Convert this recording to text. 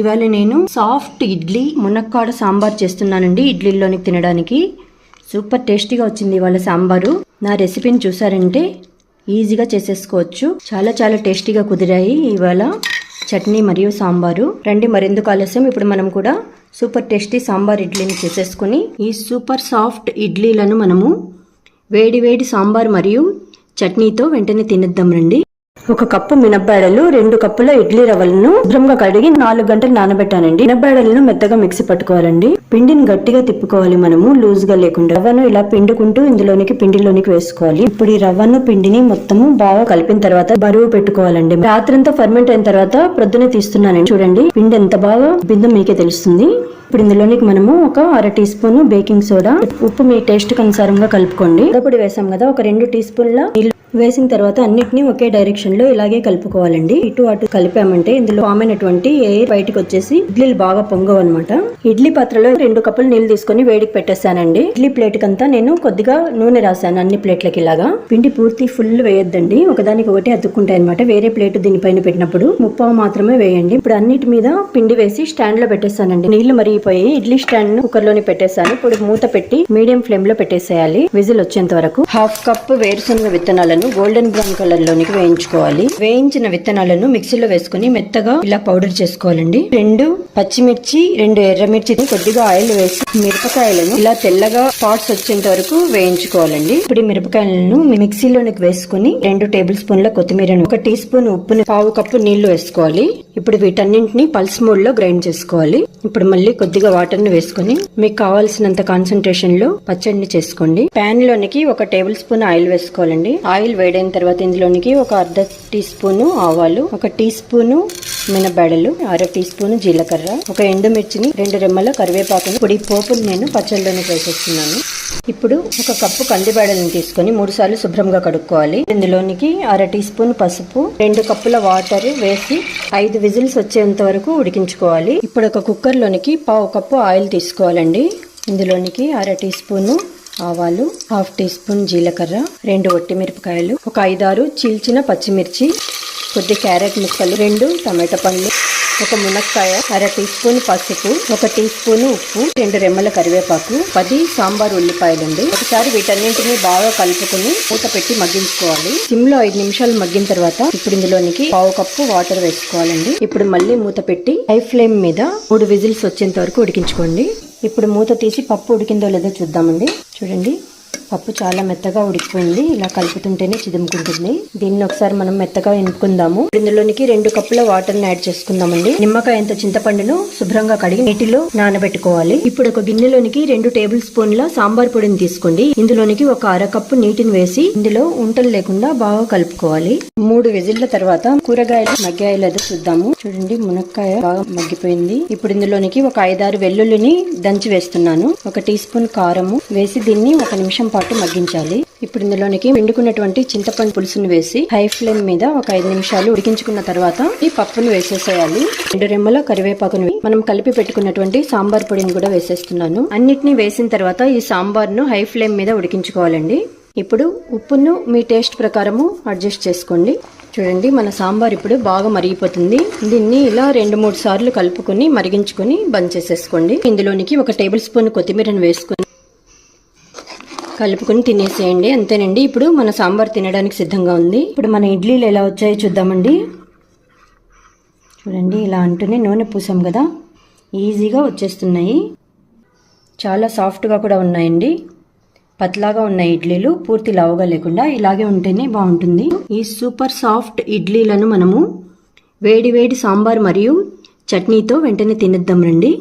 ఇవాళ నేను సాఫ్ట్ ఇడ్లీ మునక్కాడ సాంబార్ చేస్తున్నానండి ఇడ్లీలోనికి తినడానికి. సూపర్ టేస్టీగా వచ్చింది ఇవాళ సాంబారు. నా రెసిపీని చూసారంటే ఈజీగా చేసేసుకోవచ్చు. చాలా చాలా టేస్టీగా కుదిరాయి ఇవాళ చట్నీ మరియు సాంబారు. రండి మరెందుకు ఆలస్యం? ఇప్పుడు మనం కూడా సూపర్ టేస్టీ సాంబార్ ఇడ్లీని చేసేసుకుని ఈ సూపర్ సాఫ్ట్ ఇడ్లీలను మనము వేడి వేడి సాంబార్ మరియు చట్నీతో వెంటనే తినేద్దాం రండి. ఒక కప్పు మినప్పాడలు రెండు కప్పుల ఇడ్లీ రవ్వలను శుభ్రంగా కడిగి నాలుగు గంటలు నానబెట్టానండి. మినప్పాడలను మెత్తగా మిక్సీ పట్టుకోవాలండి. పిండిని గట్టిగా తిప్పుకోవాలి మనము లూజ్గా లేకుండా. రవ్వను ఇలా పిండుకుంటూ ఇందులోనికి పిండిలోనికి వేసుకోవాలి. ఇప్పుడు ఈ రవ్వను పిండిని మొత్తము బాగా కలిపిన తర్వాత బరువు పెట్టుకోవాలండి. రాత్రంతా ఫర్మెంట్ అయిన తర్వాత ప్రొద్దునే తీస్తున్నానండి. చూడండి పిండి ఎంత బాగా బిందు మీకే తెలుస్తుంది. ఇప్పుడు ఇందులోనికి మనము ఒక అర టీ స్పూన్ బేకింగ్ సోడా ఉప్పు మీ టేస్ట్ అనుసారంగా కలుపుకోండి. పొడి వేసాం కదా ఒక రెండు టీ స్పూన్ల నీళ్ళు వేసిన తర్వాత అన్నిటిని ఒకే డైరెక్షన్లో ఇలాగే కలుపుకోవాలండి. ఇటు అటు కలిపామంటే ఇందులో ఫామ్ అయినటువంటి ఎయిర్ బయటకు వచ్చేసి ఇడ్లీలు బాగా పొంగవు అనమాట ఇడ్లీ పాత్రలో రెండు కప్పులు నీళ్ళు తీసుకొని వేడికి పెట్టేశానండి. ఇడ్లీ ప్లేట్ కంతా నేను కొద్దిగా నూనె రాశాను అన్ని ప్లేట్లకి ఇలాగా. పిండి పూర్తి ఫుల్ వేయొద్దండి. ఒకదానికి ఒకటి అతుక్కుంటాయి అనమాట వేరే ప్లేట్ దీనిపైన పెట్టినప్పుడు ముప్పావు మాత్రమే వేయండి. ఇప్పుడు అన్నిటి మీద పిండి వేసి స్టాండ్లో పెట్టేస్తానండి నీళ్ళు మరిగిపోయి ఇడ్లీ స్టాండ్ కుక్కర్లోనే పెట్టేశాను. ఇప్పుడు మూత పెట్టి మీడియం ఫ్లేమ్లో పెట్టేసేయాలి. విజిల్ వచ్చేంత వరకు. హాఫ్ కప్ వేరుశనగ విత్తనాలను గోల్డెన్ బ్రౌన్ కలర్ లోనికి వేయించుకోవాలి. వేయించిన విత్తనాలను మిక్సీలో వేసుకుని మెత్తగా ఇలా పౌడర్ చేసుకోవాలండి. రెండు పచ్చిమిర్చి రెండు ఎర్రమిర్చిని కొద్దిగా ఆయిల్ వేసి మిరపకాయలను ఇలా తెల్లగా స్పాట్స్ వచ్చేంత వరకు వేయించుకోవాలండి. ఇప్పుడు మిరపకాయలను మిక్సీలోనికి వేసుకుని రెండు టేబుల్ స్పూన్ల కొత్తిమీరను ఒక టీ స్పూన్ ఉప్పుని పావు కప్పు నీళ్ళు వేసుకోవాలి. ఇప్పుడు వీటన్నింటిని పల్స్ మోడ్లో గ్రైండ్ చేసుకోవాలి. ఇప్పుడు మళ్ళీ కొద్దిగా వాటర్ని వేసుకుని మీకు కావాల్సినంత కాన్సన్ట్రేషన్లో పచ్చడిని చేసుకోండి. ప్యాన్ లోనికి ఒక టేబుల్ స్పూన్ ఆయిల్ వేసుకోవాలండి. ఆయిల్ వేడైన తర్వాత ఇందులోనికి ఒక అర్ధ టీ స్పూన్ ఆవాలు ఒక టీ స్పూన్ మినబెడలు అర టీ స్పూన్ జీలకర్ర ఒక ఎండుమిర్చిని రెండు రెమ్మల కరివేపాకుని పొడి పోపును నేను పచ్చళ్ళలోనే వేసేస్తున్నాను. ఇప్పుడు ఒక కప్పు కందిబేడలను తీసుకొని మూడు సార్లు శుభ్రంగా కడుక్కోవాలి. ఇందులోనికి అర టీ స్పూన్ పసుపు రెండు కప్పుల వాటర్ వేసి ఐదు విజిల్స్ వచ్చేంత వరకు ఉడికించుకోవాలి. ఇప్పుడు ఒక కుక్కర్లోనికి పావు కప్పు ఆయిల్ తీసుకోవాలండి. ఇందులోనికి అర టీ స్పూన్ ఆవాలు హాఫ్ టీ స్పూన్ జీలకర్ర రెండు ఒట్టి మిరపకాయలు ఒక ఐదారు చీల్చిన పచ్చిమిర్చి కొద్ది క్యారెట్ ముక్కలు రెండు టమాటా పండ్లు ఒక మునక్కాయ అర టీ స్పూన్ పసుపు ఒక టీ స్పూన్ ఉప్పు రెండు రెమ్మల కరివేపాకు పది సాంబార్ ఉల్లిపాయలుండి ఒకసారి వీటన్నింటినీ బాగా కలుపుకొని మూత పెట్టి మగ్గించుకోవాలి. సిమ్లో ఐదు నిమిషాలు మగ్గిన తర్వాత ఇప్పుడు ఇందులోనికి పావు కప్పు వాటర్ వేసుకోవాలండి. ఇప్పుడు మళ్ళీ మూత పెట్టి హై ఫ్లేమ్ మీద మూడు విజిల్స్ వచ్చేంత వరకు ఉడికించుకోండి. ఇప్పుడు మూత తీసి పప్పు ఉడికిందో లేదో చూద్దామండి. చూడండి. పప్పు చాలా మెత్తగా ఉడికిపోయింది. ఇలా కలుపుతుంటేనే చిదుముకుంటుంది. దీన్ని ఒకసారి మనం మెత్తగా ఎనుకుందాము ఇందులోనికి రెండు కప్పుల వాటర్ని యాడ్ చేసుకుందామండి. నిమ్మకాయ ఎంత చింతపండును శుభ్రంగా కడిగి నీటిలో నానబెట్టుకోవాలి. ఇప్పుడు ఒక గిన్నెలోనికి రెండు టేబుల్ స్పూన్ల సాంబార్ పొడిని తీసుకోండి. ఇందులోనికి ఒక అర కప్పు నీటిని వేసి ఇందులో ఉంటలు లేకుండా బాగా కలుపుకోవాలి. మూడు విజిల్ల తర్వాత కూరగాయలు మగ్గాయో లేదో చూద్దాము. చూడండి మునక్కాయ బాగా మగ్గిపోయింది. ఇప్పుడు ఇందులోనికి ఒక ఐదారు వెల్లుల్లిని దంచి వేస్తున్నాను. ఒక టీ స్పూన్ కారము వేసి దీన్ని ఒక నిమిషం పాటు మగ్గించాలి. ఇప్పుడు ఇందులోనికి వెండుకున్నటువంటి చింతపండు పులుసును వేసి హై ఫ్లేమ్ మీద ఒక ఐదు నిమిషాలు ఉడికించుకున్న తర్వాత ఈ పప్పును వేసేసేయాలి. రెండు రెమ్మల కరివేపాకును మనం కలిపి పెట్టుకున్నటువంటి సాంబార్ పొడిని కూడా వేసేస్తున్నాను. అన్నిటిని వేసిన తర్వాత ఈ సాంబార్ను హై ఫ్లేమ్ మీద ఉడికించుకోవాలండి. ఇప్పుడు ఉప్పును మీ టేస్ట్ ప్రకారము అడ్జస్ట్ చేసుకోండి. చూడండి మన సాంబార్ ఇప్పుడు బాగా మరిగిపోతుంది. దీన్ని ఇలా రెండు మూడు సార్లు కలుపుకొని మరిగించుకొని బంద్ చేసేసుకోండి. ఇందులోనికి ఒక టేబుల్ స్పూన్ కొత్తిమీరను వేసుకొని కలుపుకొని తినేసేయండి. అంతేనండి. ఇప్పుడు మన సాంబార్ తినడానికి సిద్ధంగా ఉంది. ఇప్పుడు మన ఇడ్లీలు ఎలా వచ్చాయో చూద్దామండి. చూడండి ఇలా అంటూనే నూనె పూసాం కదా. ఈజీగా వచ్చేస్తున్నాయి. చాలా సాఫ్ట్గా కూడా ఉన్నాయండి. పతలాగా ఉన్న ఇడ్లీలు పూర్తి లావుగా లేకుండా ఇలాగే ఉంటేనే బాగుంటుంది. ఈ సూపర్ సాఫ్ట్ ఇడ్లీలను మనము వేడి వేడి సాంబార్ మరియు చట్నీతో వెంటనే తినేద్దాం రండి.